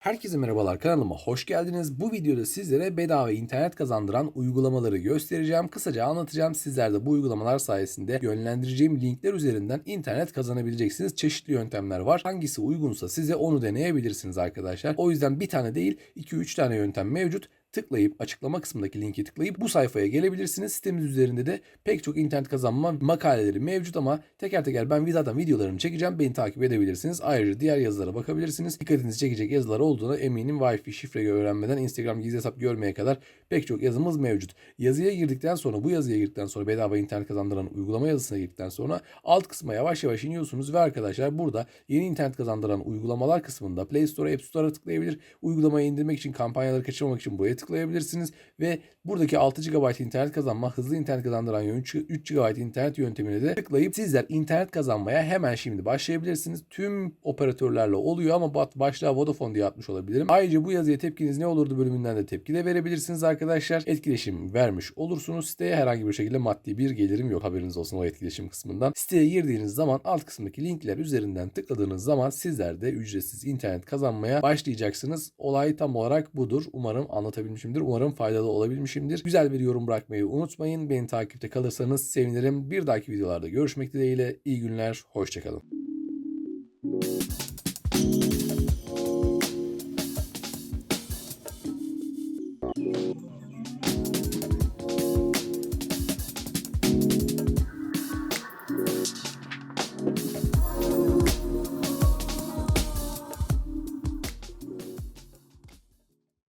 Herkese merhabalar kanalıma hoş geldiniz. Bu videoda sizlere bedava internet kazandıran uygulamaları göstereceğim. Kısaca anlatacağım. Sizler de bu uygulamalar sayesinde yönlendireceğim linkler üzerinden internet kazanabileceksiniz. Çeşitli yöntemler var. Hangisi uygunsa size onu deneyebilirsiniz arkadaşlar. O yüzden bir tane değil 2-3 tane yöntem mevcut tıklayıp açıklama kısmındaki linki tıklayıp bu sayfaya gelebilirsiniz. Sitemiz üzerinde de pek çok internet kazanma makaleleri mevcut ama teker teker ben zaten videolarını çekeceğim. Beni takip edebilirsiniz. Ayrıca diğer yazılara bakabilirsiniz. Dikkatinizi çekecek yazılar olduğuna eminim. Wi-Fi şifre öğrenmeden Instagram gizli hesap görmeye kadar pek çok yazımız mevcut. Yazıya girdikten sonra bu yazıya girdikten sonra bedava internet kazandıran uygulama yazısına girdikten sonra alt kısma yavaş yavaş iniyorsunuz ve arkadaşlar burada yeni internet kazandıran uygulamalar kısmında Play Store, App Store'a tıklayabilir. Uygulamayı indirmek için kampanyaları kaçırmamak için buraya tıklayabilirsiniz ve buradaki 6 GB internet kazanma, hızlı internet kazandıran yön 3 GB internet yöntemine de tıklayıp sizler internet kazanmaya hemen şimdi başlayabilirsiniz. Tüm operatörlerle oluyor ama başlığa Vodafone diye atmış olabilirim. Ayrıca bu yazıya tepkiniz ne olurdu bölümünden de tepki de verebilirsiniz arkadaşlar. Etkileşim vermiş olursunuz. Siteye herhangi bir şekilde maddi bir gelirim yok. Haberiniz olsun o etkileşim kısmından. Siteye girdiğiniz zaman alt kısmındaki linkler üzerinden tıkladığınız zaman sizler de ücretsiz internet kazanmaya başlayacaksınız. Olay tam olarak budur. Umarım anlatabilmişimdir. Umarım faydalı olabilmişimdir. Güzel bir yorum bırakmayı unutmayın. Beni takipte kalırsanız sevinirim. Bir dahaki videolarda görüşmek dileğiyle. İyi günler. Hoşçakalın.